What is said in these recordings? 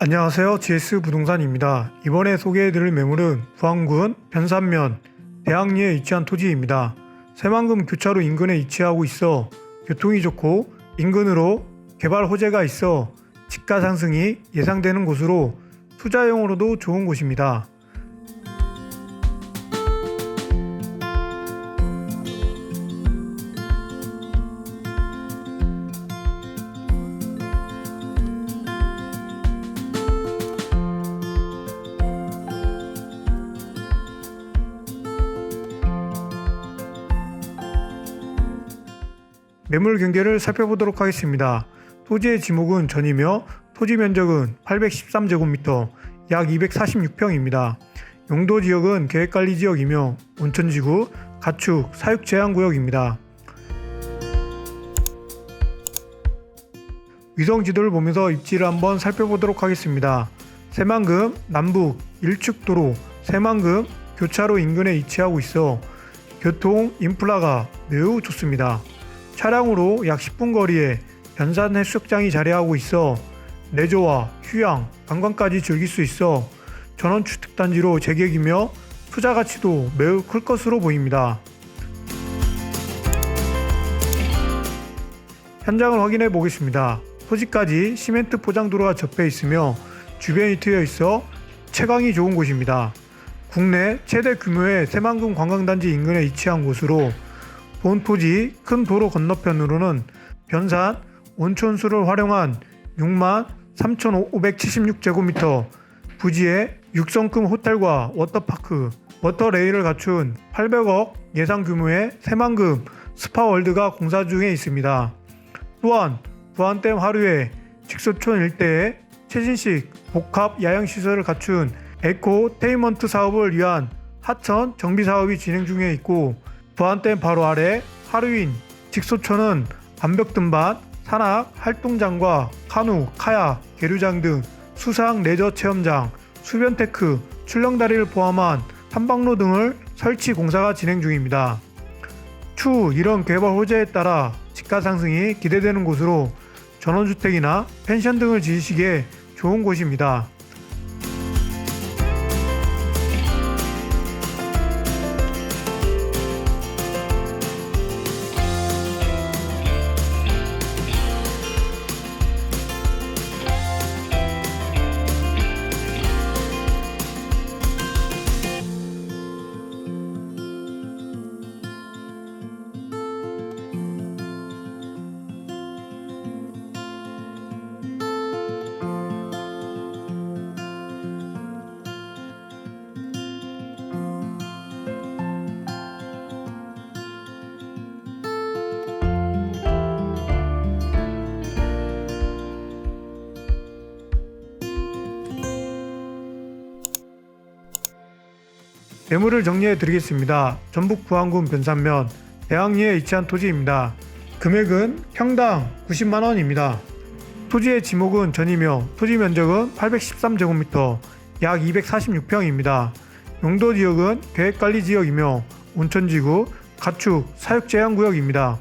안녕하세요. GS 부동산입니다. 이번에 소개해드릴 매물은 부안군 변산면 대학리에 위치한 토지입니다. 새만금 교차로 인근에 위치하고 있어 교통이 좋고 인근으로 개발 호재가 있어 집가 상승이 예상되는 곳으로 투자용으로도 좋은 곳입니다. 매물 경계를 살펴보도록 하겠습니다. 토지의 지목은 전이며 토지 면적은 813제곱미터, 약 246평입니다. 용도 지역은 계획관리 지역이며 온천지구, 가축, 사육 제한 구역입니다. 위성 지도를 보면서 입지를 한번 살펴보도록 하겠습니다. 새만금 남북 1축도로 새만금 교차로 인근에 위치하고 있어 교통 인프라가 매우 좋습니다. 차량으로 약 10분 거리에 변산 해수욕장이 자리하고 있어 레저와 휴양, 관광까지 즐길 수 있어 전원주택단지로 재계획이며 투자 가치도 매우 클 것으로 보입니다. 현장을 확인해 보겠습니다. 토지까지 시멘트 포장도로가 접해 있으며 주변이 트여 있어 채광이 좋은 곳입니다. 국내 최대 규모의 새만금 관광단지 인근에 위치한 곳으로 본 토지 큰 도로 건너편으로는 변산 온천수를 활용한 6만 3,576제곱미터 부지에 6성급 호텔과 워터파크, 워터레일을 갖춘 800억 예상 규모의 새만금 스파월드가 공사 중에 있습니다. 또한 부안댐 하류에 직소촌 일대에 최신식 복합 야영시설을 갖춘 에코 테이먼트 사업을 위한 하천 정비 사업이 진행 중에 있고 부안댐 바로 아래 하루인 직소촌은 암벽 등반, 산악, 활동장과 카누, 카약, 계류장 등 수상 레저 체험장, 수변 테크, 출렁다리를 포함한 탐방로 등을 설치 공사가 진행 중입니다. 추후 이런 개발 호재에 따라 집가 상승이 기대되는 곳으로 전원주택이나 펜션 등을 지으시기에 좋은 곳입니다. 매물을 정리해 드리겠습니다. 전북 부안군 변산면 대학리에 위치한 토지입니다. 금액은 평당 90만 원입니다. 토지의 지목은 전이며 토지 면적은 813제곱미터, 약 246평입니다. 용도 지역은 계획관리 지역이며 온천지구, 가축, 사육 제한 구역입니다.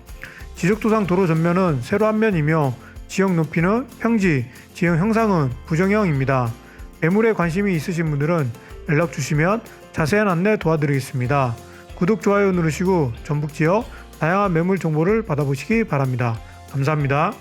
지적도상 도로 전면은 세로 한 면이며 지역 높이는 평지, 지형 형상은 부정형입니다. 매물에 관심이 있으신 분들은 연락 주시면 자세한 안내 도와드리겠습니다. 구독, 좋아요 누르시고 전북 지역 다양한 매물 정보를 받아보시기 바랍니다. 감사합니다.